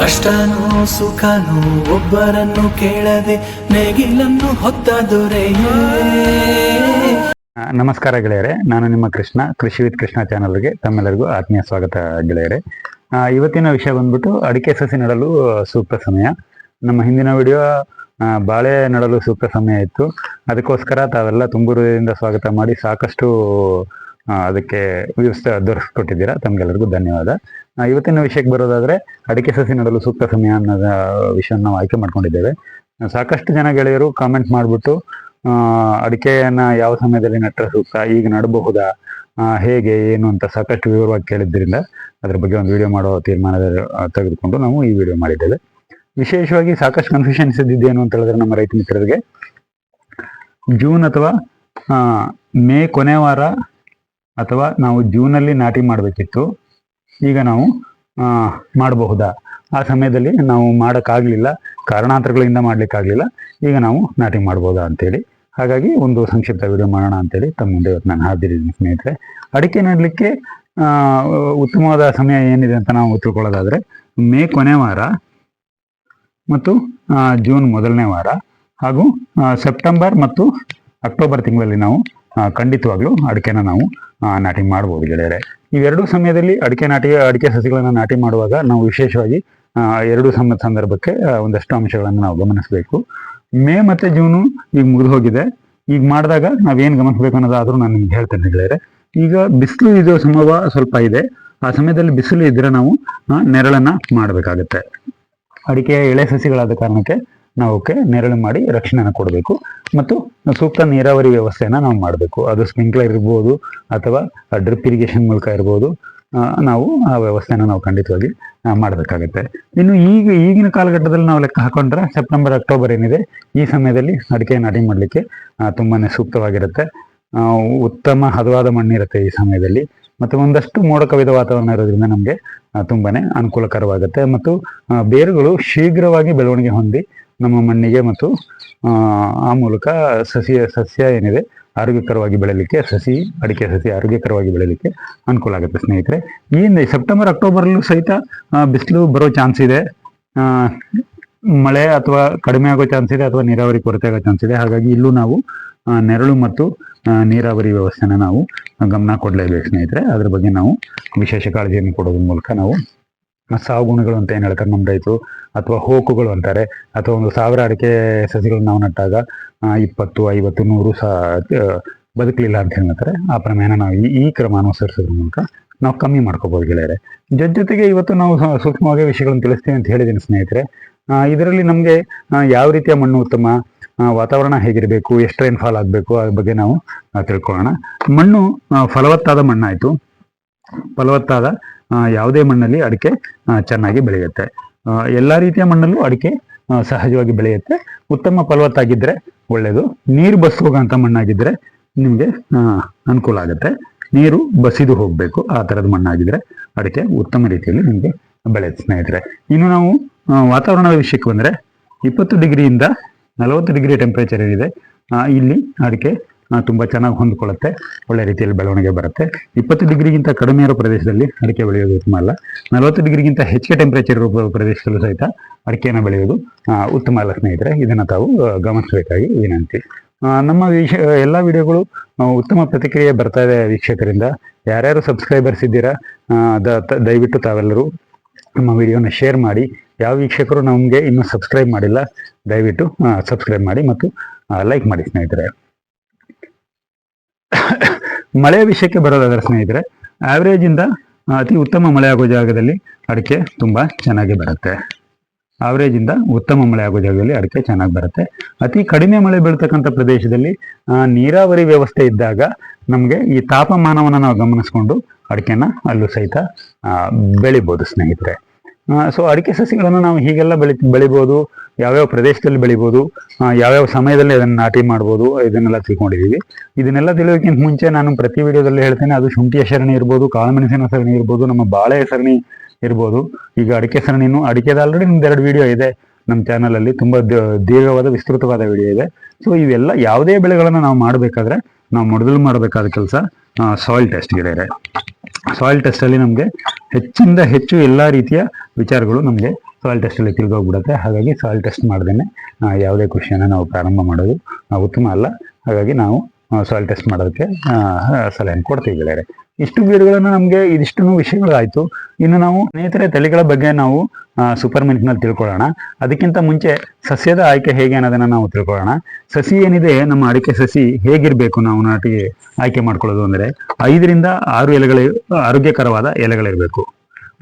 ಕಷ್ಟನೋ ಸುಖನೋ ಒಬ್ಬರನ್ನು ಕೇಳದೆ ನೇಗಿಲನ್ನು ಹೊತ್ತ ನಮಸ್ಕಾರ ಗೆಳೆಯರೆ, ನಾನು ನಿಮ್ಮ ಕೃಷ್ಣ, ಕೃಷಿ ವಿತ್ ಕೃಷ್ಣ ಚಾನಲ್ಗೆ ತಮ್ಮೆಲ್ಲರಿಗೂ ಆತ್ಮೀಯ ಸ್ವಾಗತ ಗೆಳೆಯರೆ. ಇವತ್ತಿನ ವಿಷಯ ಬಂದ್ಬಿಟ್ಟು ಅಡಿಕೆ ಸಸಿ ನೆಡಲು ಸೂಕ್ತ ಸಮಯ. ನಮ್ಮ ಹಿಂದಿನ ವಿಡಿಯೋ ಬಾಳೆ ನೆಡಲು ಸೂಕ್ತ ಸಮಯ ಇತ್ತು. ಅದಕ್ಕೋಸ್ಕರ ತಾವೆಲ್ಲ ತುಂಬೂರಿನಿಂದ ಸ್ವಾಗತ ಮಾಡಿ ಸಾಕಷ್ಟು ಅದಕ್ಕೆ ವ್ಯವಸ್ಥೆ ದೊರಕಿಸ್ಕೊಟ್ಟಿದ್ದೀರಾ ತಮ್ಗೆಲ್ಲರಿಗೂ ಧನ್ಯವಾದ. ಇವತ್ತಿನ ವಿಷಯಕ್ಕೆ ಬರೋದಾದ್ರೆ ಅಡಿಕೆ ಸಸಿ ನೆಡಲು ಸೂಕ್ತ ಸಮಯ ಅನ್ನೋದ ವಿಷಯ ನಾವು ಆಯ್ಕೆ ಮಾಡ್ಕೊಂಡಿದ್ದೇವೆ. ಸಾಕಷ್ಟು ಜನ ಗೆಳೆಯರು ಕಾಮೆಂಟ್ ಮಾಡಿಬಿಟ್ಟು ಅಡಿಕೆಯನ್ನ ಯಾವ ಸಮಯದಲ್ಲಿ ನೆಟ್ಟರೆ ಸೂಕ್ತ, ಈಗ ನಡಬಹುದಾ ಹೇಗೆ, ಏನು ಅಂತ ಸಾಕಷ್ಟು ವಿವರವಾಗಿ ಕೇಳಿದ್ರಿಂದ ಅದ್ರ ಬಗ್ಗೆ ಒಂದು ವಿಡಿಯೋ ಮಾಡೋ ತೀರ್ಮಾನ ತೆಗೆದುಕೊಂಡು ನಾವು ಈ ವಿಡಿಯೋ ಮಾಡಿದ್ದೇವೆ. ವಿಶೇಷವಾಗಿ ಸಾಕಷ್ಟು ಕನ್ಫ್ಯೂಷನ್ಸ್ ಇದ್ದಿದ್ದೇನು ಅಂತ ಹೇಳಿದ್ರೆ ನಮ್ಮ ರೈತ ಮಿತ್ರರಿಗೆ ಜೂನ್ ಅಥವಾ ಮೇ ಕೊನೆ ವಾರ ಅಥವಾ ನಾವು ಜೂನಲ್ಲಿ ನಾಟಿ ಮಾಡಬೇಕಿತ್ತು. ಈಗ ನಾವು ಮಾಡಬಹುದಾ? ಆ ಸಮಯದಲ್ಲಿ ನಾವು ಮಾಡೋಕ್ಕಾಗಲಿಲ್ಲ, ಕಾರಣಾಂತರಗಳಿಂದ ಮಾಡಲಿಕ್ಕಾಗಲಿಲ್ಲ, ಈಗ ನಾವು ನಾಟಿ ಮಾಡ್ಬೋದಾ ಅಂತೇಳಿ. ಹಾಗಾಗಿ ಒಂದು ಸಂಕ್ಷಿಪ್ತ ವಿಡಿಯೋ ಮಾಡೋಣ ಅಂತೇಳಿ ತಮ್ಮ ಮುಂದೆ ಇವತ್ತು ನಾನು ಹಾದಿರಿದ್ದೀನಿ ಸ್ನೇಹಿತರೆ. ಅಡಿಕೆ ನೆಡಲಿಕ್ಕೆ ಉತ್ತಮವಾದ ಸಮಯ ಏನಿದೆ ಅಂತ ನಾವು ತಿಳ್ಕೊಳ್ಳೋದಾದರೆ, ಮೇ ಕೊನೆ ವಾರ ಮತ್ತು ಜೂನ್ ಮೊದಲನೇ ವಾರ ಹಾಗೂ ಸೆಪ್ಟೆಂಬರ್ ಮತ್ತು ಅಕ್ಟೋಬರ್ ತಿಂಗಳಲ್ಲಿ ನಾವು ಖಂಡಿತವಾಗ್ಲೂ ಅಡಿಕೆನ ನಾವು ನಾಟಿ ಮಾಡ್ಬೋದು ಗೆಳೆಯರೆ. ಇವೆರಡೂ ಸಮಯದಲ್ಲಿ ಅಡಿಕೆ ನಾಟಿ ಅಡಿಕೆ ಸಸಿಗಳನ್ನು ನಾಟಿ ಮಾಡುವಾಗ ನಾವು ವಿಶೇಷವಾಗಿ ಎರಡು ಸಮ, ಸಂದರ್ಭಕ್ಕೆ ಒಂದಷ್ಟು ಅಂಶಗಳನ್ನು ನಾವು ಗಮನಿಸಬೇಕು. ಮೇ ಮತ್ತೆ ಜೂನು ಈಗ ಮುಗಿದು ಹೋಗಿದೆ. ಈಗ ಮಾಡಿದಾಗ ನಾವೇನು ಗಮನಿಸಬೇಕು ಅನ್ನೋದಾದ್ರೂ ನಾನು ನಿಮ್ಗೆ ಹೇಳ್ತೇನೆ ಗೆಳೆಯರೆ ಈಗ ಬಿಸಿಲು ಇದು ಸಂಭವ ಸ್ವಲ್ಪ ಇದೆ. ಆ ಸಮಯದಲ್ಲಿ ಬಿಸಿಲು ಇದ್ರೆ ನಾವು ನೆರಳನ್ನ ಮಾಡಬೇಕಾಗತ್ತೆ. ಅಡಿಕೆ ಎಳೆ ಸಸಿಗಳಾದ ಕಾರಣಕ್ಕೆ ನಾವು ನೆರಳು ಮಾಡಿ ರಕ್ಷಣೆನ ಕೊಡಬೇಕು. ಮತ್ತು ಸೂಕ್ತ ನೀರಾವರಿ ವ್ಯವಸ್ಥೆಯನ್ನ ನಾವು ಮಾಡಬೇಕು. ಅದು ಸ್ಪ್ರಿಂಕ್ಲರ್ ಇರ್ಬೋದು ಅಥವಾ ಡ್ರಿಪ್ ಇರಿಗೇಷನ್ ಮೂಲಕ ಇರ್ಬೋದು. ನಾವು ಆ ವ್ಯವಸ್ಥೆನ ನಾವು ಖಂಡಿತವಾಗಿ ಮಾಡಬೇಕಾಗತ್ತೆ. ಇನ್ನು ಈಗ, ಈಗಿನ ಕಾಲಘಟ್ಟದಲ್ಲಿ ನಾವು ಲೆಕ್ಕ ಹಾಕೊಂಡ್ರೆ ಸೆಪ್ಟೆಂಬರ್, ಅಕ್ಟೋಬರ್ ಏನಿದೆ, ಈ ಸಮಯದಲ್ಲಿ ಅಡಿಕೆ ನಾಟಿ ಮಾಡಲಿಕ್ಕೆ ತುಂಬಾನೇ ಸೂಕ್ತವಾಗಿರುತ್ತೆ. ಉತ್ತಮ ಹದವಾದ ಮಣ್ಣಿರುತ್ತೆ ಈ ಸಮಯದಲ್ಲಿ. ಮತ್ತು ಒಂದಷ್ಟು ಮೋಡ ಕವಿದ ವಾತಾವರಣ ಇರೋದ್ರಿಂದ ನಮಗೆ ತುಂಬಾನೇ ಅನುಕೂಲಕರವಾಗುತ್ತೆ. ಮತ್ತು ಬೇರುಗಳು ಶೀಘ್ರವಾಗಿ ಬೆಳವಣಿಗೆ ಹೊಂದಿ ನಮ್ಮ ಮಣ್ಣಿಗೆ ಮತ್ತು ಆ, ಮೂಲಕ ಸಸಿಯ ಸಸ್ಯ ಏನಿದೆ ಆರೋಗ್ಯಕರವಾಗಿ ಬೆಳೆಯಲಿಕ್ಕೆ ಸಸಿ ಅಡಿಕೆ ಸಸಿ ಆರೋಗ್ಯಕರವಾಗಿ ಬೆಳೆಯಲಿಕ್ಕೆ ಅನುಕೂಲ ಆಗುತ್ತೆ ಸ್ನೇಹಿತರೆ. ಈ ಸೆಪ್ಟೆಂಬರ್ ಅಕ್ಟೋಬರ್ಲ್ಲೂ ಸಹಿತ ಬಿಸಿಲು ಬರೋ ಚಾನ್ಸ್ ಇದೆ. ಮಳೆ ಅಥವಾ ಕಡಿಮೆ ಆಗೋ ಚಾನ್ಸ್ ಇದೆ ಅಥವಾ ನೀರಾವರಿ ಕೊರತೆ ಆಗೋ ಚಾನ್ಸ್ ಇದೆ. ಹಾಗಾಗಿ ಇಲ್ಲೂ ನಾವು ನೆರಳು ಮತ್ತು ನೀರಾವರಿ ವ್ಯವಸ್ಥೆನ ನಾವು ಗಮನ ಕೊಡಲೇಬೇಕು ಸ್ನೇಹಿತರೆ. ಅದ್ರ ಬಗ್ಗೆ ನಾವು ವಿಶೇಷ ಕಾಳಜಿಯನ್ನು ಕೊಡೋದ್ರ ಮೂಲಕ ನಾವು ಸಾವು ಗುಣಗಳು ಅಂತ ಏನು ಹೇಳ್ತಾರೆ ನಮ್ಮ ರೈತರು? ಅಥವಾ ಹೋಕುಗಳು ಅಂತಾರೆ. ಅಥವಾ ಒಂದು ಸಾವಿರ ಅಡಿಕೆ ಸಸಿಗಳನ್ನ ನಾವು ನಟ್ಟಾಗ ಇಪ್ಪತ್ತು ಐವತ್ತು ನೂರು ಸಾ ಆ, ಬದುಕಲಿಲ್ಲ ಅಂತ ಹೇಳ್ತಾರೆ. ಆ ಪ್ರಮೇಯನ ನಾವು ಈ ಈ ಕ್ರಮ ಅನುಸರಿಸೋದ್ರ ಮೂಲಕ ನಾವು ಕಮ್ಮಿ ಮಾಡ್ಕೋಬಹುದು ಗೆಳೆಯರೆ. ಜೊತೆ ಜೊತೆಗೆ ಇವತ್ತು ನಾವು ಸೂಕ್ಷ್ಮವಾಗಿ ವಿಷಯಗಳನ್ನು ತಿಳಿಸ್ತೀವಿ ಅಂತ ಹೇಳಿದ್ದೀನಿ ಸ್ನೇಹಿತರೆ. ಇದರಲ್ಲಿ ನಮಗೆ ಯಾವ ರೀತಿಯ ಮಣ್ಣು ಉತ್ತಮ ವಾತಾವರಣ ಹೇಗಿರಬೇಕು ಎಷ್ಟು ರೈನ್ಫಾಲ್ ಆಗಬೇಕು ಅದ್ರ ಬಗ್ಗೆ ನಾವು ತಿಳ್ಕೊಳ್ಳೋಣ. ಮಣ್ಣು ಫಲವತ್ತಾದ ಮಣ್ಣಾಯಿತು. ಫಲವತ್ತಾದ ಯಾವುದೇ ಮಣ್ಣಲ್ಲಿ ಅಡಿಕೆ ಚೆನ್ನಾಗಿ ಬೆಳೆಯುತ್ತೆ. ಎಲ್ಲ ರೀತಿಯ ಮಣ್ಣಲ್ಲೂ ಅಡಿಕೆ ಸಹಜವಾಗಿ ಬೆಳೆಯುತ್ತೆ. ಉತ್ತಮ ಫಲವತ್ತಾಗಿದ್ದರೆ ಒಳ್ಳೆಯದು ನೀರು ಬಸ್ ಹೋಗೋಂಥ ಮಣ್ಣಾಗಿದ್ದರೆ ನಿಮಗೆ ಅನುಕೂಲ ಆಗುತ್ತೆ. ನೀರು ಬಸಿದು ಹೋಗಬೇಕು, ಆ ಥರದ ಮಣ್ಣಾಗಿದ್ರೆ ಅಡಿಕೆ ಉತ್ತಮ ರೀತಿಯಲ್ಲಿ ನಿಮಗೆ ಬೆಳೆಯುತ್ತೆ ಸ್ನೇಹಿತರೆ. ಇನ್ನು ನಾವು ವಾತಾವರಣದ ವಿಷಯಕ್ಕೆ ಬಂದರೆ ಇಪ್ಪತ್ತು ಡಿಗ್ರಿಯಿಂದ ನಲವತ್ತು ಡಿಗ್ರಿ ಟೆಂಪರೇಚರ್ ಏನಿದೆ ಇಲ್ಲಿ ಅಡಿಕೆ ತುಂಬಾ ಚೆನ್ನಾಗಿ ಹೊಂದ್ಕೊಳ್ಳುತ್ತೆ. ಒಳ್ಳೆ ರೀತಿಯಲ್ಲಿ ಬೆಳವಣಿಗೆ ಬರುತ್ತೆ. ಇಪ್ಪತ್ತು ಡಿಗ್ರಿಗಿಂತ ಕಡಿಮೆ ಇರೋ ಪ್ರದೇಶದಲ್ಲಿ ಅಡಿಕೆ ಬೆಳೆಯೋದು ಉತ್ತಮ ಅಲ್ಲ. ನಲವತ್ತು ಡಿಗ್ರಿಗಿಂತ ಹೆಚ್ಚಿಗೆ ಟೆಂಪರೇಚರ್ ಇರುವ ಪ್ರ- ಪ್ರದೇಶದಲ್ಲೂ ಸಹಿತ ಅಡಿಕೆಯನ್ನು ಬೆಳೆಯೋದು ಉತ್ತಮ ಅಲ್ಲ ಸ್ನೇಹಿತರೆ. ಇದನ್ನು ತಾವು ಗಮನಿಸಬೇಕಾಗಿ ವಿನಂತಿ. ನಮ್ಮ ವಿಷ ಎಲ್ಲ ವಿಡಿಯೋಗಳು ಉತ್ತಮ ಪ್ರತಿಕ್ರಿಯೆ ಬರ್ತಾ ಇದೆ ವೀಕ್ಷಕರಿಂದ. ಯಾರ್ಯಾರು ಸಬ್ಸ್ಕ್ರೈಬರ್ಸ್ ಇದ್ದೀರಾ ದ- ದಯವಿಟ್ಟು ತಾವೆಲ್ಲರೂ ನಮ್ಮ ವಿಡಿಯೋನ ಶೇರ್ ಮಾಡಿ. ಯಾವ ವೀಕ್ಷಕರು ನಮಗೆ ಇನ್ನೂ ಸಬ್ಸ್ಕ್ರೈಬ್ ಮಾಡಿಲ್ಲ, ದಯವಿಟ್ಟು ಸಬ್ಸ್ಕ್ರೈಬ್ ಮಾಡಿ ಮತ್ತು ಲೈಕ್ ಮಾಡಿ ಸ್ನೇಹಿತರೆ. ಮಳೆಯ ವಿಷಯಕ್ಕೆ ಬರೋದಾದ್ರೆ ಸ್ನೇಹಿತರೆ ಆವ್ರೇಜ್ ಇಂದ ಅತಿ ಉತ್ತಮ ಮಳೆ ಆಗೋ ಜಾಗದಲ್ಲಿ ಅಡಿಕೆ ತುಂಬಾ ಚೆನ್ನಾಗಿ ಬರುತ್ತೆ. ಆವ್ರೇಜ್ ಇಂದ ಉತ್ತಮ ಮಳೆ ಆಗೋ ಜಾಗದಲ್ಲಿ ಅಡಿಕೆ ಚೆನ್ನಾಗಿ ಬರುತ್ತೆ. ಅತಿ ಕಡಿಮೆ ಮಳೆ ಬೀಳ್ತಕ್ಕಂಥ ಪ್ರದೇಶದಲ್ಲಿ ನೀರಾವರಿ ವ್ಯವಸ್ಥೆ ಇದ್ದಾಗ ನಮಗೆ ಈ ತಾಪಮಾನವನ್ನು ನಾವು ಗಮನಿಸ್ಕೊಂಡು ಅಡಿಕೆನ ಅಲ್ಲೂ ಸಹಿತ ಬೆಳಿಬೋದು ಸ್ನೇಹಿತರೆ. ಸೊ ಅಡಿಕೆ ಸಸಿಗಳನ್ನು ನಾವು ಹೀಗೆಲ್ಲ ಬೆಳಿ, ಬೆಳಿಬೋದು. ಯಾವ್ಯಾವ ಪ್ರದೇಶದಲ್ಲಿ ಬೆಳಿಬೋದು ಯಾವ್ಯಾವ ಸಮಯದಲ್ಲಿ ಅದನ್ನು ನಾಟಿ ಮಾಡ್ಬೋದು, ಇದನ್ನೆಲ್ಲ ತಿಳ್ಕೊಂಡಿದ್ದೀವಿ ಇದನ್ನೆಲ್ಲ ತಿಳಿಯೋಕ್ಕಿಂತ ಮುಂಚೆ ನಾನು ಪ್ರತಿ ವಿಡಿಯೋದಲ್ಲಿ ಹೇಳ್ತೇನೆ, ಅದು ಶುಂಠಿಯ ಸರಣಿ ಇರ್ಬೋದು, ಕಾಳುಮೆಣಸಿನ ಸರಣಿ ಇರ್ಬೋದು, ನಮ್ಮ ಬಾಳೆ ಸರಣಿ ಇರ್ಬೋದು. ಈಗ ಅಡಿಕೆ ಸರಣಿನೂ ಅಡಿಕೆದ ಆಲ್ರೆಡಿ ನಿಮ್ದು ಎರಡು ವಿಡಿಯೋ ಇದೆ ನಮ್ಮ ಚಾನಲಲ್ಲಿ ತುಂಬಾ ದೀರ್ಘವಾದ, ವಿಸ್ತೃತವಾದ ವಿಡಿಯೋ ಇದೆ. ಸೊ ಇವೆಲ್ಲ ಯಾವುದೇ ಬೆಳೆಗಳನ್ನು ನಾವು ಮಾಡಬೇಕಾದ್ರೆ ನಾವು ಮೊದಲು ಮಾಡಬೇಕಾದ ಕೆಲಸ ಸಾಯಿಲ್ ಟೆಸ್ಟ್ ಗೆಳೆಯರೆ ಸಾಯಿಲ್ ಟೆಸ್ಟ್ ಅಲ್ಲಿ ನಮಗೆ ಹೆಚ್ಚಿಂದ ಹೆಚ್ಚು ಎಲ್ಲಾ ರೀತಿಯ ವಿಚಾರಗಳು ನಮಗೆ ಸಾಯಿಲ್ ಟೆಸ್ಟಲ್ಲಿ ತಿಳ್ದೋಗ್ಬಿಡುತ್ತೆ ಹಾಗಾಗಿ ಸಾಯಿಲ್ ಟೆಸ್ಟ್ ಮಾಡ್ದೇನೆ ಯಾವುದೇ ಕೃಷಿಯನ್ನು ನಾವು ಪ್ರಾರಂಭ ಮಾಡೋದು ಉತ್ತಮ ಅಲ್ಲ. ಹಾಗಾಗಿ ನಾವು ಸಾಯಿಲ್ ಟೆಸ್ಟ್ ಮಾಡೋದಕ್ಕೆ ಸಲಹೆ ಕೊಡ್ತೀವಿ ಗೆಳೆಯರೆ. ಇಷ್ಟು ವಿಡಿಯೋಗಳನ್ನು ನಮಗೆ ಇದಿಷ್ಟು ವಿಷಯಗಳಾಯಿತು. ಇನ್ನು ನಾವು ಸ್ನೇಹಿತರೆ ತಳಿಗಳ ಬಗ್ಗೆ ನಾವು ಸೂಪರ್ ಮಿನಿಟ್ನಲ್ಲಿ ತಿಳ್ಕೊಳ್ಳೋಣ. ಅದಕ್ಕಿಂತ ಮುಂಚೆ ಸಸ್ಯದ ಆಯ್ಕೆ ಹೇಗೆ ಅನ್ನೋದನ್ನ ನಾವು ತಿಳ್ಕೊಳ್ಳೋಣ. ಸಸಿ ಏನಿದೆ, ನಮ್ಮ ಅಡಿಕೆ ಸಸಿ ಹೇಗಿರಬೇಕು ನಾವು ನಾಟಿಗೆ ಆಯ್ಕೆ ಮಾಡ್ಕೊಳ್ಳೋದು ಅಂದರೆ, ಐದರಿಂದ ಆರು ಎಲೆಗಳು, ಆರೋಗ್ಯಕರವಾದ ಎಲೆಗಳಿರಬೇಕು.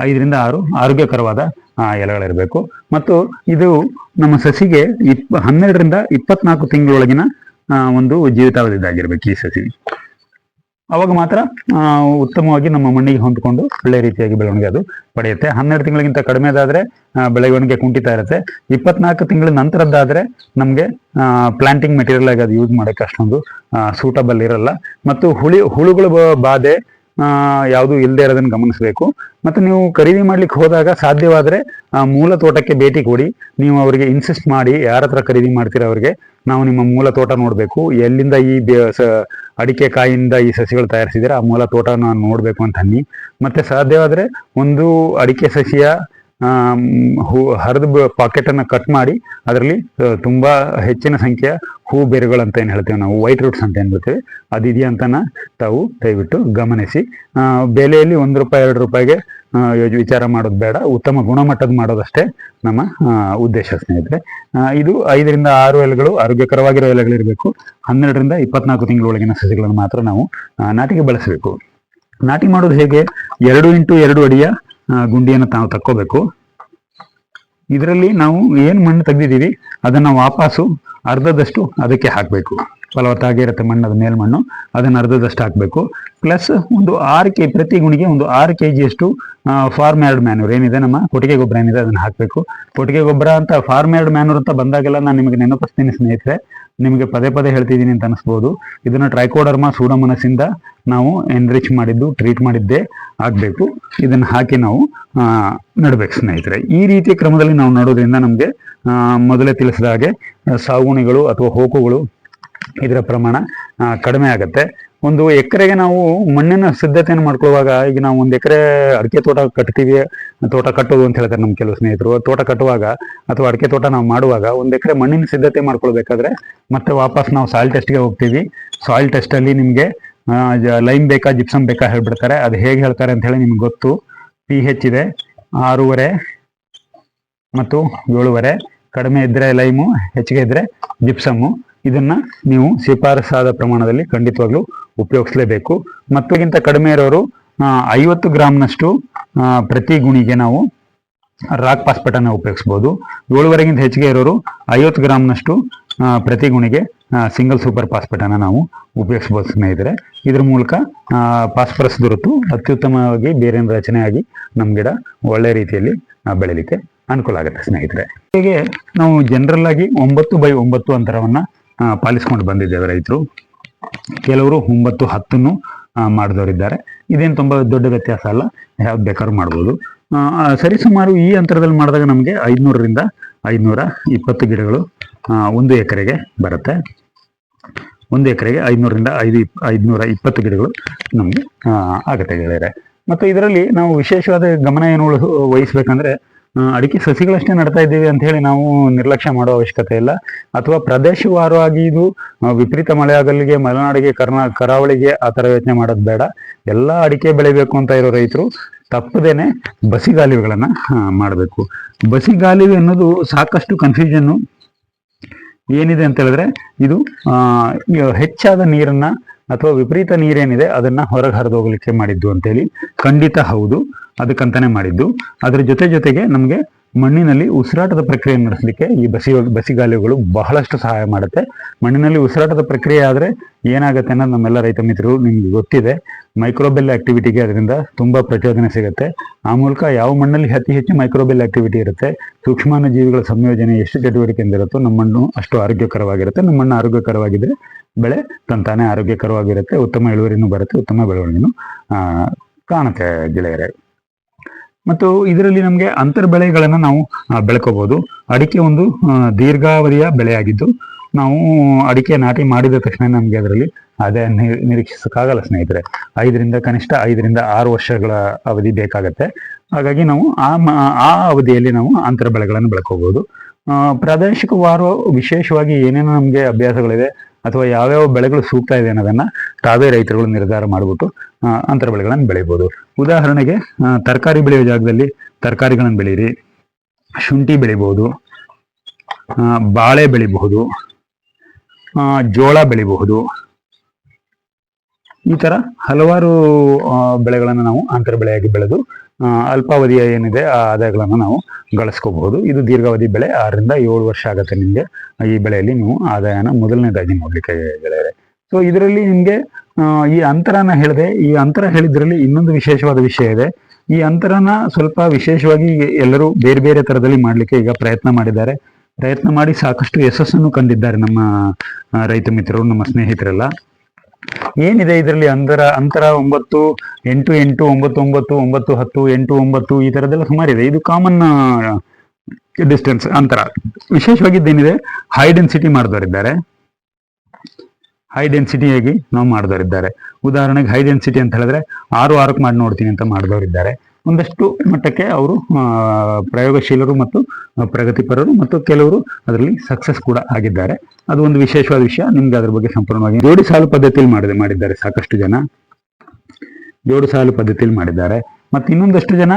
ಐದರಿಂದ ಆರು ಆರೋಗ್ಯಕರವಾದ ಎಲೆಗಳಿರಬೇಕು. ಮತ್ತು ಇದು ನಮ್ಮ ಸಸಿಗೆ ಇಪ್ಪ ಹನ್ನೆರಡರಿಂದ ಇಪ್ಪತ್ನಾಲ್ಕು ತಿಂಗಳೊಳಗಿನ ಒಂದು ಜೀವಿತಾವಧಿದಾಗಿರ್ಬೇಕು ಈ ಸಸಿ. ಅವಾಗ ಮಾತ್ರ ಉತ್ತಮವಾಗಿ ನಮ್ಮ ಮಣ್ಣಿಗೆ ಹೊಂದ್ಕೊಂಡು ಒಳ್ಳೆ ರೀತಿಯಾಗಿ ಬೆಳವಣಿಗೆ ಅದು ಪಡೆಯುತ್ತೆ. ಹನ್ನೆರಡು ತಿಂಗಳಿಗಿಂತ ಕಡಿಮೆದಾದ್ರೆ ಬೆಳವಣಿಗೆ ಕುಂಠಿತ ಇರುತ್ತೆ. ಇಪ್ಪತ್ನಾಲ್ಕು ತಿಂಗಳ ನಂತರದ್ದಾದ್ರೆ ನಮಗೆ ಪ್ಲಾಂಟಿಂಗ್ ಮೆಟೀರಿಯಲ್ ಆಗಿ ಅದು ಯೂಸ್ ಮಾಡೋಕ್ಕೆ ಅಷ್ಟೊಂದು ಸೂಟಬಲ್ ಇರಲ್ಲ. ಮತ್ತು ಹುಳಿ, ಹುಳುಗಳ ಬಾಧೆ ಯಾವುದು ಇಲ್ಲದೆ ಇರೋದನ್ನು ಗಮನಿಸಬೇಕು. ಮತ್ತು ನೀವು ಖರೀದಿ ಮಾಡ್ಲಿಕ್ಕೆ ಹೋದಾಗ ಸಾಧ್ಯವಾದರೆ, ಆ, ಮೂಲ ತೋಟಕ್ಕೆ ಭೇಟಿ ಕೊಡಿ. ನೀವು ಅವರಿಗೆ ಇನ್ಸಿಸ್ಟ್ ಮಾಡಿ ಯಾರ ಹತ್ರ ಖರೀದಿ ಮಾಡ್ತೀರ ಅವರಿಗೆ, ನಾವು ನಿಮ್ಮ ಮೂಲ ತೋಟ ನೋಡಬೇಕು. ಎಲ್ಲಿಂದ ಈ ಅಡಿಕೆ ಕಾಯಿಂದ ಈ ಸಸಿಗಳು ತಯಾರಿಸಿದ್ರೆ ಆ ಮೂಲ ತೋಟನ ನೋಡಬೇಕು ಅಂತ ಅನ್ನಿ. ಮತ್ತೆ ಸಾಧ್ಯವಾದರೆ ಒಂದು ಅಡಿಕೆ ಸಸಿಯ ಹೂ ಹರಿದ ಅನ್ನ ಕಟ್ ಮಾಡಿ ಅದರಲ್ಲಿ ತುಂಬಾ ಹೆಚ್ಚಿನ ಸಂಖ್ಯೆಯ ಹೂ ಅಂತ ಏನು ಹೇಳ್ತೇವೆ ನಾವು ವೈಟ್ ರೂಟ್ಸ್ ಅಂತ ಏನ್ ಹೇಳ್ತೇವೆ ಅದಿದೆಯಾ ಅಂತ ತಾವು ದಯವಿಟ್ಟು ಗಮನಿಸಿ. ಆ, ಬೆಲೆಯಲ್ಲಿ ಒಂದು ರೂಪಾಯಿ ಎರಡು ರೂಪಾಯಿಗೆ ವಿಚಾರ ಮಾಡೋದು ಬೇಡ ಉತ್ತಮ ಗುಣಮಟ್ಟದ ಮಾಡೋದಷ್ಟೇ ನಮ್ಮ ಉದ್ದೇಶ ಸ್ನೇಹಿತರೆ. ಇದು ಐದರಿಂದ ಆರು ಎಲೆಗಳು ಆರೋಗ್ಯಕರವಾಗಿರೋ ಎಲೆಗಳಿರಬೇಕು. ಹನ್ನೆರಡರಿಂದ ಇಪ್ಪತ್ನಾಲ್ಕು ತಿಂಗಳೊಳಗಿನ ಸಸಿಗಳನ್ನು ಮಾತ್ರ ನಾವು ನಾಟಿಗೆ ಬಳಸಬೇಕು. ನಾಟಿ ಮಾಡೋದು ಹೇಗೆ? ಎರಡು ಇಂಟು ಎರಡು ಅಡಿಯ ಗುಂಡಿಯನ್ನು ತಾವು ತಕ್ಕೋಬೇಕು. ಇದರಲ್ಲಿ ನಾವು ಏನು ಮಣ್ಣು ತೆಗೆದಿದ್ದೀವಿ, ಅದನ್ನ ವಾಪಸ್ಸು ಅರ್ಧದಷ್ಟು ಅದಕ್ಕೆ ಹಾಕಬೇಕು. ಫಲವತ್ತಾಗಿರುತ್ತೆ ಮಣ್ಣು ಮಣ್ಣದ ಮೇಲ್ಮಣ್ಣು, ಅದನ್ನು ಅರ್ಧದಷ್ಟು ಹಾಕಬೇಕು. ಪ್ಲಸ್ ಒಂದು ಆರು ಕೆ, ಪ್ರತಿ ಗುಣಿಗೆ ಒಂದು ಆರು ಕೆ ಜಿಯಷ್ಟು ಫಾರ್ಮ್ ಯಾರ್ಡ್ ಮ್ಯಾನ್ಯೂರ್ ಏನಿದೆ ನಮ್ಮ ಕೊಟ್ಟಿಗೆ ಗೊಬ್ಬರ ಏನಿದೆ ಅದನ್ನು ಹಾಕಬೇಕು. ಕೊಟ್ಟಿಗೆ ಗೊಬ್ಬರ ಅಂತ ಫಾರ್ಮ್ ಯಾರ್ಡ್ ಮ್ಯಾನ್ಯೂರ್ ಅಂತ ಬಂದಾಗೆಲ್ಲ ನಾನು ನಿಮಗೆ ನೆನಪಿಸ್ತೀನಿ ಸ್ನೇಹಿತರೆ. ನಿಮಗೆ ಪದೇ ಪದೇ ಹೇಳ್ತಿದ್ದೀನಿ ಅಂತ ಅನಿಸ್ಬೋದು. ಇದನ್ನ ಟ್ರೈಕೋಡರ್ಮಾ ಸೂಡಮನಸ್ಸಿಂದ ನಾವು ಎನ್ರಿಚ್ ಮಾಡಿದ್ದು ಟ್ರೀಟ್ ಮಾಡಿದ್ದೇ ಆಗಬೇಕು. ಇದನ್ನು ಹಾಕಿ ನಾವು ನಡ್ಬೇಕು ಸ್ನೇಹಿತರೆ. ಈ ರೀತಿಯ ಕ್ರಮದಲ್ಲಿ ನಾವು ನೋಡೋದ್ರಿಂದ ನಮಗೆ ಮೊದಲೇ ತಿಳಿಸಿದ ಹಾಗೆ ಸಾಗುಣಿಗಳು ಅಥವಾ ಹೋಕುಗಳು ಇದರ ಪ್ರಮಾಣ ಕಡಿಮೆ ಆಗುತ್ತೆ. ಒಂದು ಎಕರೆಗೆ ನಾವು ಮಣ್ಣಿನ ಸಿದ್ಧತೆಯನ್ನು ಮಾಡ್ಕೊಳ್ಳುವಾಗ ಈಗ ನಾವು ಒಂದು ಎಕರೆ ಅಡಿಕೆ ತೋಟ ಕಟ್ತೀವಿ, ತೋಟ ಕಟ್ಟೋದು ಅಂತ ಹೇಳ್ತಾರೆ ನಮ್ಮ ಕೆಲವು ಸ್ನೇಹಿತರು. ತೋಟ ಕಟ್ಟುವಾಗ ಅಥವಾ ಅಡಿಕೆ ತೋಟ ನಾವು ಮಾಡುವಾಗ ಒಂದು ಎಕರೆ ಮಣ್ಣಿನ ಸಿದ್ಧತೆ ಮಾಡ್ಕೊಳ್ಬೇಕಾದ್ರೆ ಮತ್ತೆ ವಾಪಸ್ ನಾವು ಸಾಯಿಲ್ ಟೆಸ್ಟ್ಗೆ ಹೋಗ್ತೀವಿ. ಸಾಯಿಲ್ ಟೆಸ್ಟಲ್ಲಿ ನಿಮಗೆ ಲೈಮ್ ಬೇಕಾ ಜಿಪ್ಸಮ್ ಬೇಕಾ ಹೇಳ್ಬಿಡ್ತಾರೆ. ಅದು ಹೇಗೆ ಹೇಳ್ತಾರೆ ಅಂತ ಹೇಳಿ ನಿಮ್ಗೆ ಗೊತ್ತು. ಪಿ ಹೆಚ್ ಇದೆ, ಆರೂವರೆ ಮತ್ತು ಏಳುವರೆ. ಕಡಿಮೆ ಇದ್ದರೆ ಲೈಮು ಹೆಚ್ಚಿಗೆ ಇದ್ದರೆ ಜಿಪ್ಸಮ್ಮು ಇದನ್ನ ನೀವು ಶಿಫಾರಸಾದ ಪ್ರಮಾಣದಲ್ಲಿ ಖಂಡಿತವಾಗ್ಲೂ ಉಪಯೋಗಿಸಲೇಬೇಕು. ಮತ್ತಿಗಿಂತ ಕಡಿಮೆ ಇರೋರು ಐವತ್ತು ಗ್ರಾಮ್ನಷ್ಟು ಪ್ರತಿ ಗುಣಿಗೆ ನಾವು ರಾಕ್ ಪಾಸ್ಪೆಟನ್ನ ಉಪಯೋಗಿಸ್ಬೋದು. ಏಳುವರೆಗಿಂತ ಹೆಚ್ಚಿಗೆ ಇರೋರು, ಐವತ್ತು ಗ್ರಾಮ್ನಷ್ಟು ಪ್ರತಿ ಗುಣಿಗೆ ಸಿಂಗಲ್ ಸೂಪರ್ ಫಾಸ್ಫೇಟ್ ನಾವು ಉಪಯೋಗಿಸ್ಬೋದು ಸ್ನೇಹಿತರೆ. ಇದ್ರ ಮೂಲಕ ಪಾಸ್ಪರಸ್ ದೊರೆತು, ಅತ್ಯುತ್ತಮವಾಗಿ ಬೇರೆ ರಚನೆಯಾಗಿ ನಮ್ಮ ಗಿಡ ಒಳ್ಳೆ ರೀತಿಯಲ್ಲಿ ಬೆಳೀಲಿಕ್ಕೆ ಅನುಕೂಲ ಆಗುತ್ತೆ ಸ್ನೇಹಿತರೆ. ಹೀಗೆ ನಾವು ಜನರಲ್ ಆಗಿ ಒಂಬತ್ತು ಬೈ ಒಂಬತ್ತು ಅಂತರವನ್ನ ಪಾಲಿಸ್ಕೊಂಡು ಬಂದಿದ್ದೇವೆ ರೈತರು. ಕೆಲವರು ಒಂಬತ್ತು ಹತ್ತನ್ನು ಮಾಡಿದವರಿದ್ದಾರೆ. ಇದೇನು ತುಂಬ ದೊಡ್ಡ ವ್ಯತ್ಯಾಸ ಅಲ್ಲ, ಯಾವ್ದು ಬೇಕಾದ್ರೂ ಮಾಡ್ಬೋದು. ಸರಿಸುಮಾರು ಈ ಅಂತರದಲ್ಲಿ ಮಾಡಿದಾಗ ನಮಗೆ ಐದುನೂರರಿಂದ ಐದುನೂರ ಇಪ್ಪತ್ತು ಗಿಡಗಳು ಒಂದು ಎಕರೆಗೆ ಬರುತ್ತೆ. ಒಂದು ಎಕರೆಗೆ ಐದುನೂರರಿಂದ ಐದು ಐದುನೂರ ಇಪ್ಪತ್ತು ಗಿಡಗಳು ನಮಗೆ ಆಗುತ್ತೆ ಗೆಳೆಯರೆ. ಮತ್ತು ಇದರಲ್ಲಿ ನಾವು ವಿಶೇಷವಾದ ಗಮನ ಏನು ವಹಿಸ್- ವಹಿಸ್ಬೇಕಂದ್ರೆ ಅಡಿಕೆ ಸಸಿಗಳಷ್ಟೇ ನಡ್ತಾ ಇದ್ದೀವಿ ಅಂತ ಹೇಳಿ ನಾವು ನಿರ್ಲಕ್ಷ್ಯ ಮಾಡೋ ಅವಶ್ಯಕತೆ ಇಲ್ಲ. ಅಥವಾ ಪ್ರದೇಶವಾರವಾಗಿ ಇದು ವಿಪರೀತ ಮಳೆ ಆಗಲಿಗೆ ಮಲೆನಾಡಿಗೆ, ಕರ್ನಾ, ಕರಾವಳಿಗೆ ಆ ಥರ ಯೋಚನೆ ಮಾಡೋದು ಬೇಡ. ಎಲ್ಲ ಅಡಿಕೆ ಬೆಳಿಬೇಕು ಅಂತ ಇರೋ ರೈತರು ತಪ್ಪದೇನೆ ಬಸಿಗಾಲಿವೆಗಳನ್ನ ಮಾಡಬೇಕು. ಬಸಿಗಾಲಿವೆ ಅನ್ನೋದು ಸಾಕಷ್ಟು ಕನ್ಫ್ಯೂಷನ್ನು ಏನಿದೆ ಅಂತ ಹೇಳಿದ್ರೆ, ಇದು ಹೆಚ್ಚಾದ ನೀರನ್ನ ಅಥವಾ ವಿಪರೀತ ನೀರೇನಿದೆ ಅದನ್ನ ಹೊರಗೆ ಹರಿದೋಗ್ಲಿಕ್ಕೆ ಮಾಡಿದ್ದು ಅಂತೇಳಿ ಖಂಡಿತ ಹೌದು. ಅದಕ್ಕಂತಾನೆ ಮಾಡಿದ್ದು. ಅದರ ಜೊತೆ ಜೊತೆಗೆ ನಮಗೆ ಮಣ್ಣಿನಲ್ಲಿ ಉಸಿರಾಟದ ಪ್ರಕ್ರಿಯೆ ನಡೆಸಲಿಕ್ಕೆ ಈ ಬಸಿ ಬಸಿಗಾಲಿಗಳು ಬಹಳಷ್ಟು ಸಹಾಯ ಮಾಡುತ್ತೆ. ಮಣ್ಣಿನಲ್ಲಿ ಉಸಿರಾಟದ ಪ್ರಕ್ರಿಯೆ ಆದರೆ ಏನಾಗುತ್ತೆ ಅನ್ನೋದು ನಮ್ಮೆಲ್ಲ ರೈತ ಮಿತ್ರರು ನಿಮ್ಗೆ ಗೊತ್ತಿದೆ. ಮೈಕ್ರೋಬೆಲ್ ಆಕ್ಟಿವಿಟಿಗೆ ಅದರಿಂದ ತುಂಬಾ ಪ್ರಚೋದನೆ ಸಿಗುತ್ತೆ. ಆ ಮೂಲಕ ಯಾವ ಮಣ್ಣಲ್ಲಿ ಅತಿ ಹೆಚ್ಚು ಮೈಕ್ರೋಬೆಲ್ ಆಕ್ಟಿವಿಟಿ ಇರುತ್ತೆ ಸೂಕ್ಷ್ಮಾಣು ಜೀವಿಗಳ ಸಂಯೋಜನೆ ಎಷ್ಟು ಚಟುವಟಿಕೆಯಿಂದ ಇರುತ್ತೋ ನಮ್ಮ ಮಣ್ಣು ಅಷ್ಟು ಆರೋಗ್ಯಕರವಾಗಿರುತ್ತೆ. ನಮ್ಮ ಮಣ್ಣು ಆರೋಗ್ಯಕರವಾಗಿದ್ರೆ ಬೆಳೆ ತಂತಾನೆ ಆರೋಗ್ಯಕರವಾಗಿರುತ್ತೆ. ಉತ್ತಮ ಇಳುವರಿನೂ ಬರುತ್ತೆ, ಉತ್ತಮ ಬೆಳವಣಿಗೆನೂ ಕಾಣುತ್ತೆ ಗೆಳೆಯರೆ. ಮತ್ತು ಇದರಲ್ಲಿ ನಮಗೆ ಅಂತರ್ ಬೆಳೆಗಳನ್ನು ನಾವು ಬೆಳ್ಕೋಬಹುದು ಅಡಿಕೆ ಒಂದು ದೀರ್ಘಾವಧಿಯ ಬೆಳೆಯಾಗಿದ್ದು, ನಾವು ಅಡಿಕೆ ನಾಟಿ ಮಾಡಿದ ತಕ್ಷಣ ನಮಗೆ ಅದರಲ್ಲಿ ಅದೇ ನಿರೀಕ್ಷಿಸೋಕ್ಕಾಗಲ್ಲ ಸ್ನೇಹಿತರೆ. ಐದರಿಂದ, ಕನಿಷ್ಠ ಐದರಿಂದ ಆರು ವರ್ಷಗಳ ಅವಧಿ ಬೇಕಾಗತ್ತೆ. ಹಾಗಾಗಿ ನಾವು ಆ ಆ ಅವಧಿಯಲ್ಲಿ ನಾವು ಅಂತರ ಬೆಳೆಗಳನ್ನು ಬೆಳ್ಕೋಬಹುದು ಪ್ರಾದೇಶಿಕ ವಿಶೇಷವಾಗಿ ಏನೇನು ನಮಗೆ ಅಭ್ಯಾಸಗಳಿದೆ ಅಥವಾ ಯಾವ್ಯಾವ ಬೆಳೆಗಳು ಸೂಕ್ತ ಇದೆ ಅನ್ನೋದನ್ನ ತಾವೇ ರೈತರುಗಳು ನಿರ್ಧಾರ ಮಾಡಿಬಿಟ್ಟು ಅಂತರ ಬೆಳೆಗಳನ್ನು ಬೆಳಿಬೋದು. ಉದಾಹರಣೆಗೆ ತರಕಾರಿ ಬೆಳೆಯೋ ಜಾಗದಲ್ಲಿ ತರಕಾರಿಗಳನ್ನು ಬೆಳೀರಿ ಶುಂಠಿ ಬೆಳಿಬಹುದು ಬಾಳೆ ಬೆಳಿಬಹುದು ಜೋಳ ಬೆಳಿಬಹುದು ಈ ತರ ಹಲವಾರು ಬೆಳೆಗಳನ್ನು ನಾವು ಅಂತರ ಬೆಳೆಯಾಗಿ ಬೆಳೆದು ಅಲ್ಪಾವಧಿಯ ಏನಿದೆ ಆ ಆದಾಯಗಳನ್ನು ನಾವು ಗಳಿಸ್ಕೋಬಹುದು. ಇದು ದೀರ್ಘಾವಧಿ ಬೆಳೆ. ಆರರಿಂದ ಏಳು ವರ್ಷ ಆಗುತ್ತೆ ನಿಮಗೆ ಈ ಬೆಳೆಯಲ್ಲಿ ನೀವು ಆದಾಯನ ಮೊದಲನೇದಾಗಿ ನೋಡ್ಲಿಕ್ಕೆ ಗೆಳೆಯರೆ ಸೊ ಇದರಲ್ಲಿ ನಿಮಗೆ ಈ ಅಂತರನ ಹೇಳಿದೆ, ಈ ಅಂತರ ಹೇಳಿದ್ರಲ್ಲಿ ಇನ್ನೊಂದು ವಿಶೇಷವಾದ ವಿಷಯ ಇದೆ. ಈ ಅಂತರನ ಸ್ವಲ್ಪ ವಿಶೇಷವಾಗಿ ಎಲ್ಲರೂ ಬೇರೆ ಬೇರೆ ತರದಲ್ಲಿ ಮಾಡ್ಲಿಕ್ಕೆ ಈಗ ಪ್ರಯತ್ನ ಮಾಡಿದ್ದಾರೆ. ಪ್ರಯತ್ನ ಮಾಡಿ ಸಾಕಷ್ಟು ಯಶಸ್ಸನ್ನು ಕಂಡಿದ್ದಾರೆ ನಮ್ಮ ರೈತ ಮಿತ್ರರು, ನಮ್ಮ ಸ್ನೇಹಿತರೆಲ್ಲ. ಏನಿದೆ ಇದರಲ್ಲಿ ಅಂತರ ಅಂತರ ಒಂಬತ್ತು, ಎಂಟು ಎಂಟು ಒಂಬತ್ತು ಒಂಬತ್ತು ಒಂಬತ್ತು ಹತ್ತು, ಎಂಟು, ಒಂಬತ್ತು, ಈ ತರದೆಲ್ಲ ಸುಮಾರಿದೆ ಇದು. ಕಾಮನ್ ಡಿಸ್ಟೆನ್ಸ್ ಅಂತರ. ವಿಶೇಷವಾಗಿದ್ದೇನಿದೆ ಹೈ ಡೆನ್ಸಿಟಿ ಮಾಡಿದವರಿದ್ದಾರೆ. ಹೈ ಡೆನ್ಸಿಟಿಯಾಗಿ ನಾವು ಮಾಡಿದವರಿದ್ದಾರೆ. ಉದಾಹರಣೆಗೆ ಹೈ ಡೆನ್ಸಿಟಿ ಅಂತ ಹೇಳಿದ್ರೆ ಆರು ಆರಕ್ಕೆ ಮಾಡಿ ನೋಡ್ತೀನಿ ಅಂತ ಮಾಡಿದವರಿದ್ದಾರೆ. ಒಂದಷ್ಟು ಮಟ್ಟಕ್ಕೆ ಅವರು ಪ್ರಯೋಗಶೀಲರು ಮತ್ತು ಪ್ರಗತಿಪರರು ಮತ್ತು ಕೆಲವರು ಅದರಲ್ಲಿ ಸಕ್ಸಸ್ ಕೂಡ ಆಗಿದ್ದಾರೆ. ಅದು ಒಂದು ವಿಶೇಷವಾದ ವಿಷಯ. ನಿಮ್ಗೆ ಅದ್ರ ಬಗ್ಗೆ ಸಂಪೂರ್ಣವಾಗಿ ಜೋಡಿ ಸಾಲು ಪದ್ಧತಿಯಲ್ಲಿ ಮಾಡಿದೆ, ಮಾಡಿದ್ದಾರೆ ಸಾಕಷ್ಟು ಜನ. ಜೋಡು ಸಾಲು ಪದ್ಧತಿಯಲ್ಲಿ ಮಾಡಿದ್ದಾರೆ. ಮತ್ತು ಇನ್ನೊಂದಷ್ಟು ಜನ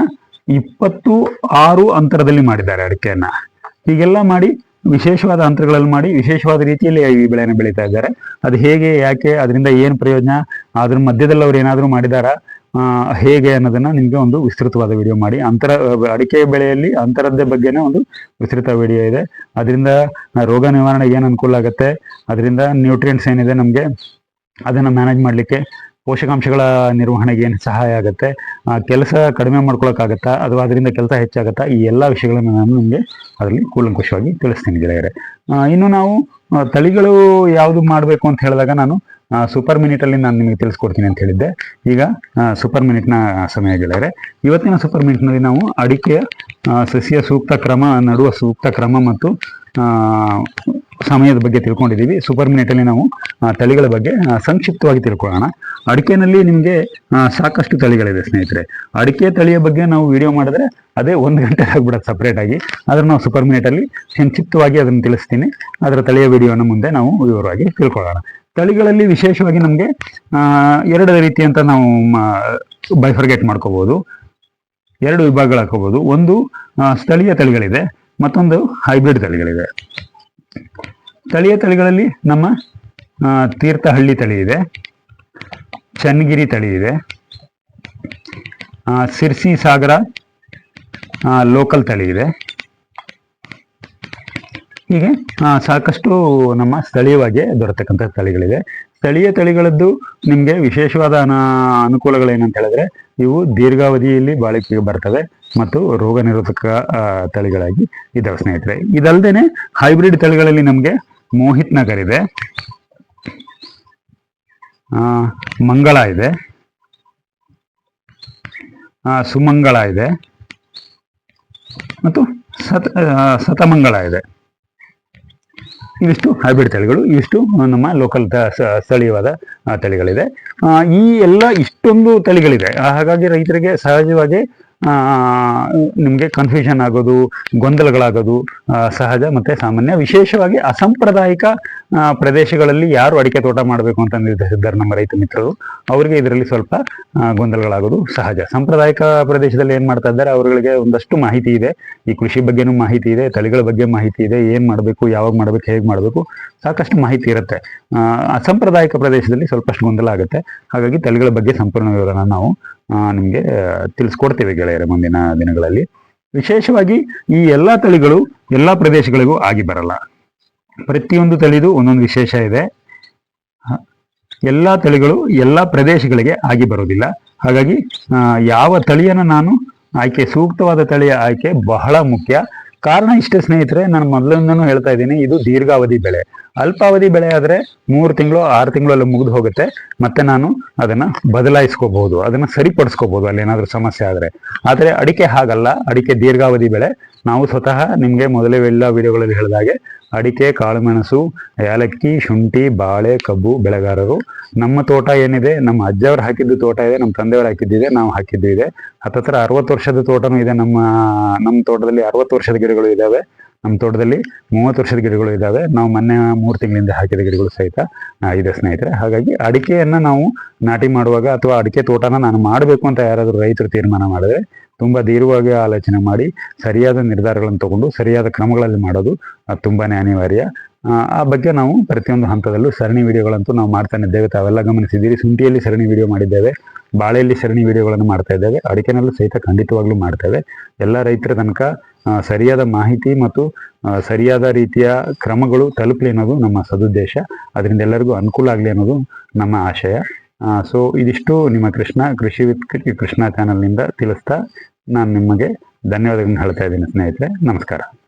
ಇಪ್ಪತ್ತು ಆರು ಅಂತರದಲ್ಲಿ ಮಾಡಿದ್ದಾರೆ ಅಡಿಕೆಯನ್ನ. ಹೀಗೆಲ್ಲ ಮಾಡಿ ವಿಶೇಷವಾದ ಅಂತರಗಳಲ್ಲಿ ಮಾಡಿ ವಿಶೇಷವಾದ ರೀತಿಯಲ್ಲಿ ಈ ಬೆಳೆಯನ್ನು ಬೆಳೀತಾ ಇದ್ದಾರೆ. ಅದು ಹೇಗೆ, ಯಾಕೆ, ಅದರಿಂದ ಏನು ಪ್ರಯೋಜನ, ಅದ್ರ ಮಧ್ಯದಲ್ಲಿ ಅವ್ರು ಏನಾದರೂ ಮಾಡಿದಾರಾ ಹೇಗೆ ಅನ್ನೋದನ್ನ ನಿಮಗೆ ಒಂದು ವಿಸ್ತೃತವಾದ ವಿಡಿಯೋ ಮಾಡಿ. ಅಂತರ, ಅಡಿಕೆ ಬೆಳೆಯಲ್ಲಿ ಅಂತರದ ಬಗ್ಗೆನೇ ಒಂದು ವಿಸ್ತೃತ ವಿಡಿಯೋ ಇದೆ. ಅದರಿಂದ ರೋಗ ನಿವಾರಣೆ ಏನು ಅನುಕೂಲ ಆಗುತ್ತೆ? ಅದರಿಂದ ನ್ಯೂಟ್ರಿಯೆಂಟ್ಸ್ ಏನಿದೆ ನಮಗೆ? ಅದನ್ನು ಮ್ಯಾನೇಜ್ ಮಾಡಲಿಕ್ಕೆ ಪೋಷಕಾಂಶಗಳ ನಿರ್ವಹಣೆಗೆ ಏನು ಸಹಾಯ ಆಗುತ್ತೆ? ಕೆಲಸ ಕಡಿಮೆ ಮಾಡ್ಕೊಳಕ್ಕಾಗತ್ತಾ? ಅಥವಾ ಅದರಿಂದ ಕೆಲಸ ಹೆಚ್ಚಾಗತ್ತಾ? ಈ ಎಲ್ಲ ವಿಷಯಗಳನ್ನು ನಾನು ನಿಮಗೆ ಅದರಲ್ಲಿ ಕೂಲಂಕುಷವಾಗಿ ತಿಳಿಸ್ತೀನಿ ಗೆಳೆಯರೆ. ಇನ್ನು ನಾವು ತಳಿಗಳು ಯಾವುದು ಮಾಡಬೇಕು ಅಂತ ಹೇಳಿದಾಗ ನಾನು ಸೂಪರ್ ಮಿನಿಟಲ್ಲಿ ನಾನು ನಿಮಗೆ ತಿಳಿಸ್ಕೊಡ್ತೀನಿ ಅಂತ ಹೇಳಿದ್ದೆ. ಈಗ ಸೂಪರ್ ಮಿನಿಟ್ನ ಸಮಯ ಗೆಳೆಯರೆ ಇವತ್ತಿನ ಸೂಪರ್ ಮಿನಿಟ್ನಲ್ಲಿ ನಾವು ಅಡಿಕೆಯ ಸಸಿಯ ಸೂಕ್ತ ಕ್ರಮ ನಡುವ ಸೂಕ್ತ ಕ್ರಮ ಮತ್ತು ಸಮಯದ ಬಗ್ಗೆ ತಿಳ್ಕೊಂಡಿದ್ದೀವಿ. ಸೂಪರ್ ಮಿನಿಟಲ್ಲಿ ನಾವು ಆ, ತಳಿಗಳ ಬಗ್ಗೆ ಸಂಕ್ಷಿಪ್ತವಾಗಿ ತಿಳ್ಕೊಳ್ಳೋಣ. ಅಡಿಕೆನಲ್ಲಿ ನಿಮಗೆ ಸಾಕಷ್ಟು ತಳಿಗಳಿದೆ ಸ್ನೇಹಿತರೆ. ಅಡಿಕೆ ತಳಿಯ ಬಗ್ಗೆ ನಾವು ವಿಡಿಯೋ ಮಾಡಿದ್ರೆ ಅದೇ ಒಂದು ಗಂಟೆ ಆಗ್ಬಿಡೋದು ಸಪ್ರೇಟ್ ಆಗಿ. ಆದ್ರೆ ನಾವು ಸೂಪರ್ ಮಿನಿಟಲ್ಲಿ ಸಂಕ್ಷಿಪ್ತವಾಗಿ ಅದನ್ನು ತಿಳಿಸ್ತೀನಿ. ಅದರ ತಳಿಯ ವಿಡಿಯೋನ ಮುಂದೆ ನಾವು ವಿವರವಾಗಿ ತಿಳ್ಕೊಳ್ಳೋಣ. ತಳಿಗಳಲ್ಲಿ ವಿಶೇಷವಾಗಿ ನಮಗೆ ಎರಡು ರೀತಿ ಅಂತ ನಾವು ಬೈಫರ್ಗೇಟ್ ಮಾಡ್ಕೋಬಹುದು ಎರಡು ವಿಭಾಗಗಳು ಹಾಕೋಬಹುದು ಒಂದು ಸ್ಥಳೀಯ ತಳಿಗಳಿದೆ, ಮತ್ತೊಂದು ಹೈಬ್ರಿಡ್ ತಳಿಗಳಿದೆ. ಸ್ಥಳೀಯ ತಳಿಗಳಲ್ಲಿ ನಮ್ಮ ತೀರ್ಥಹಳ್ಳಿ ತಳಿ ಇದೆ, ಚನ್ನಗಿರಿ ತಳಿ ಇದೆ ಸಿರ್ಸಿ ಸಾಗರ ಲೋಕಲ್ ತಳಿ ಇದೆ. ಹೀಗೆ ಸಾಕಷ್ಟು ನಮ್ಮ ಸ್ಥಳೀಯವಾಗಿ ದೊರೆತಕ್ಕಂಥ ತಳಿಗಳಿವೆ ಸ್ಥಳೀಯ ತಳಿಗಳದ್ದು ನಿಮಗೆ ವಿಶೇಷವಾದ ಅನ ಅನುಕೂಲಗಳೇನಂತ ಹೇಳಿದ್ರೆ, ಇವು ದೀರ್ಘಾವಧಿಯಲ್ಲಿ ಬಾಳಿಕೆಗೆ ಬರ್ತವೆ ಮತ್ತು ರೋಗ ನಿರೋಧಕ ತಳಿಗಳಾಗಿ ಇದ್ದಾವೆ ಸ್ನೇಹಿತರೆ. ಇದಲ್ಲದೆ ಹೈಬ್ರಿಡ್ ತಳಿಗಳಲ್ಲಿ ನಮಗೆ ಮೋಹಿತ್ ನಗರ್ ಇದೆ. ಮಂಗಳ ಇದೆ. ಸುಮಂಗಳ ಇದೆ. ಮತ್ತು ಸತ ಸತಮಂಗಳ ಇದೆ. ಇವಿಷ್ಟು ಹೈಬ್ರಿಡ್ ತಳಿಗಳು, ಇವಿಷ್ಟು ನಮ್ಮ ಲೋಕಲ್ ಸ್ಥಳೀಯವಾದ ತಳಿಗಳಿದೆ. ಈ ಎಲ್ಲ ಇಷ್ಟೊಂದು ತಳಿಗಳಿದೆ. ಹಾಗಾಗಿ ರೈತರಿಗೆ ಸಹಜವಾಗಿ ನಿಮಗೆ ಕನ್ಫ್ಯೂಷನ್ ಆಗೋದು, ಗೊಂದಲಗಳಾಗೋದು ಸಹಜ ಮತ್ತೆ ಸಾಮಾನ್ಯ. ವಿಶೇಷವಾಗಿ ಅಸಾಂಪ್ರದಾಯಿಕ ಪ್ರದೇಶಗಳಲ್ಲಿ ಯಾರು ಅಡಿಕೆ ತೋಟ ಮಾಡಬೇಕು ಅಂತ ನಿರ್ಧರಿಸಿದ್ದಾರೆ ನಮ್ಮ ರೈತ ಮಿತ್ರರು, ಅವರಿಗೆ ಇದರಲ್ಲಿ ಸ್ವಲ್ಪ ಗೊಂದಲಗಳಾಗೋದು ಸಹಜ. ಸಾಂಪ್ರದಾಯಿಕ ಪ್ರದೇಶದಲ್ಲಿ ಏನು ಮಾಡ್ತಾ ಇದ್ದಾರೆ, ಅವರುಗಳಿಗೆ ಒಂದಷ್ಟು ಮಾಹಿತಿ ಇದೆ. ಈ ಕೃಷಿ ಬಗ್ಗೆನೂ ಮಾಹಿತಿ ಇದೆ, ತಳಿಗಳ ಬಗ್ಗೆ ಮಾಹಿತಿ ಇದೆ, ಏನು ಮಾಡಬೇಕು, ಯಾವಾಗ ಮಾಡಬೇಕು, ಹೇಗೆ ಮಾಡಬೇಕು, ಸಾಕಷ್ಟು ಮಾಹಿತಿ ಇರುತ್ತೆ. ಅಸಂಪ್ರದಾಯಿಕ ಪ್ರದೇಶದಲ್ಲಿ ಸ್ವಲ್ಪಷ್ಟು ಗೊಂದಲ ಆಗುತ್ತೆ. ಹಾಗಾಗಿ ತಳಿಗಳ ಬಗ್ಗೆ ಸಂಪೂರ್ಣ ವಿವರನ ನಾವು ನಿಮ್ಗೆ ತಿಳಿಸ್ಕೊಡ್ತೇವೆ ಗೆಳೆಯರ ಮುಂದಿನ ದಿನಗಳಲ್ಲಿ. ವಿಶೇಷವಾಗಿ ಈ ಎಲ್ಲಾ ತಳಿಗಳು ಎಲ್ಲಾ ಪ್ರದೇಶಗಳಿಗೂ ಆಗಿ ಬರಲ್ಲ. ಪ್ರತಿಯೊಂದು ತಳಿದು ಒಂದೊಂದು ವಿಶೇಷ ಇದೆ. ಎಲ್ಲಾ ತಳಿಗಳು ಎಲ್ಲಾ ಪ್ರದೇಶಗಳಿಗೆ ಆಗಿ ಬರೋದಿಲ್ಲ ಹಾಗಾಗಿ ಯಾವ ತಳಿಯನ್ನು ನಾನು ಆಯ್ಕೆ, ಸೂಕ್ತವಾದ ತಳಿಯ ಆಯ್ಕೆ ಬಹಳ ಮುಖ್ಯ. ಕಾರಣ ಇಷ್ಟೇ ಸ್ನೇಹಿತರೆ, ನಾನು ಮೊದಲಿಂದನೂ ಹೇಳ್ತಾ ಇದ್ದೀನಿ, ಇದು ದೀರ್ಘಾವಧಿ ಬೆಳೆ. ಅಲ್ಪಾವಧಿ ಬೆಳೆ ಆದ್ರೆ ಮೂರು ತಿಂಗಳು, ಆರು ತಿಂಗಳಲ್ಲಿ ಮುಗಿದು ಹೋಗುತ್ತೆ. ಮತ್ತೆ ನಾನು ಅದನ್ನ ಬದಲಾಯಿಸ್ಕೋಬಹುದು, ಅದನ್ನ ಸರಿಪಡಿಸ್ಕೋಬಹುದು, ಅಲ್ಲಿ ಏನಾದ್ರೂ ಸಮಸ್ಯೆ ಆದ್ರೆ. ಆದ್ರೆ ಅಡಿಕೆ ಹಾಗಲ್ಲ, ಅಡಿಕೆ ದೀರ್ಘಾವಧಿ ಬೆಳೆ. ನಾವು ಸ್ವತಃ ನಿಮಗೆ ಮೊದಲೇ ಎಲ್ಲ ವಿಡಿಯೋಗಳಲ್ಲಿ ಹೇಳಿದಾಗೆ, ಅಡಿಕೆ, ಕಾಳುಮೆಣಸು, ಏಲಕ್ಕಿ, ಶುಂಠಿ, ಬಾಳೆ, ಕಬ್ಬು ಬೆಳೆಗಾರರು. ನಮ್ಮ ತೋಟ ಏನಿದೆ, ನಮ್ಮ ಅಜ್ಜವ್ರು ಹಾಕಿದ್ದು ತೋಟ ಇದೆ, ನಮ್ಮ ತಂದೆಯವರು ಹಾಕಿದ್ದಿದೆ ನಾವು ಹಾಕಿದ್ದು ಇದೆ. ಹತ್ತತ್ರ ಅರವತ್ತು ವರ್ಷದ ತೋಟನೂ ಇದೆ, ನಮ್ಮ ನಮ್ಮ ತೋಟದಲ್ಲಿ ಅರವತ್ತು ವರ್ಷದ ಗಿಡಗಳು ಇದ್ದಾವೆ ನಮ್ಮ ತೋಟದಲ್ಲಿ ಮೂವತ್ತು ವರ್ಷದ ಗಿಡಗಳು ಇದ್ದಾವೆ ನಾವು ಮೊನ್ನೆ ಮೂರು ತಿಂಗಳಿಂದ ಹಾಕಿದ ಗಿಡಗಳು ಸಹಿತ ಇದೆ ಸ್ನೇಹಿತರೆ. ಹಾಗಾಗಿ ಅಡಿಕೆಯನ್ನು ನಾವು ನಾಟಿ ಮಾಡುವಾಗ ಅಥವಾ ಅಡಿಕೆ ತೋಟನ ನಾನು ಮಾಡಬೇಕು ಅಂತ ಯಾರಾದರೂ ರೈತರು ತೀರ್ಮಾನ ಮಾಡಿದ್ರೆ ತುಂಬ ದೀರ್ಘವಾಗಿ ಆಲೋಚನೆ ಮಾಡಿ, ಸರಿಯಾದ ನಿರ್ಧಾರಗಳನ್ನು ತಗೊಂಡು, ಸರಿಯಾದ ಕ್ರಮಗಳಲ್ಲಿ ಮಾಡೋದು ತುಂಬಾ ಅನಿವಾರ್ಯ. ಆ, ಬಗ್ಗೆ ನಾವು ಪ್ರತಿಯೊಂದು ಹಂತದಲ್ಲೂ ಸರಣಿ ವಿಡಿಯೋಗಳಂತೂ ನಾವು ಮಾಡ್ತಾನೆ ಇದ್ದೇವೆ. ತಾವೆಲ್ಲ ಗಮನಿಸಿದ್ದೀರಿ ಶುಂಠಿಯಲ್ಲಿ ಸರಣಿ ವಿಡಿಯೋ ಮಾಡಿದ್ದೇವೆ ಬಾಳೆಯಲ್ಲಿ ಸರಣಿ ವಿಡಿಯೋಗಳನ್ನು ಮಾಡ್ತಾ ಇದ್ದೇವೆ ಅಡಿಕೆನಲ್ಲೂ ಸಹಿತ ಖಂಡಿತವಾಗ್ಲೂ ಮಾಡ್ತೇವೆ. ಎಲ್ಲ ರೈತರ ತನಕ ಸರಿಯಾದ ಮಾಹಿತಿ ಮತ್ತು ಸರಿಯಾದ ರೀತಿಯ ಕ್ರಮಗಳು ತಲುಪಲಿ ಅನ್ನೋದು ನಮ್ಮ ಸದುದ್ದೇಶ. ಅದರಿಂದ ಎಲ್ಲರಿಗೂ ಅನುಕೂಲ ಆಗಲಿ ಅನ್ನೋದು ನಮ್ಮ ಆಶಯ. ಸೊ ಇದಿಷ್ಟು ನಿಮ್ಮ ಕೃಷ್ಣ ಕೃಷಿ ವಿತ್ ಕೃಷ್ಣ ಚಾನಲ್ನಿಂದ ತಿಳಿಸ್ತಾ ನಾನು ನಿಮಗೆ ಧನ್ಯವಾದಗಳನ್ನು ಹೇಳ್ತಾ ಇದ್ದೀನಿ ಸ್ನೇಹಿತರೆ. ನಮಸ್ಕಾರ.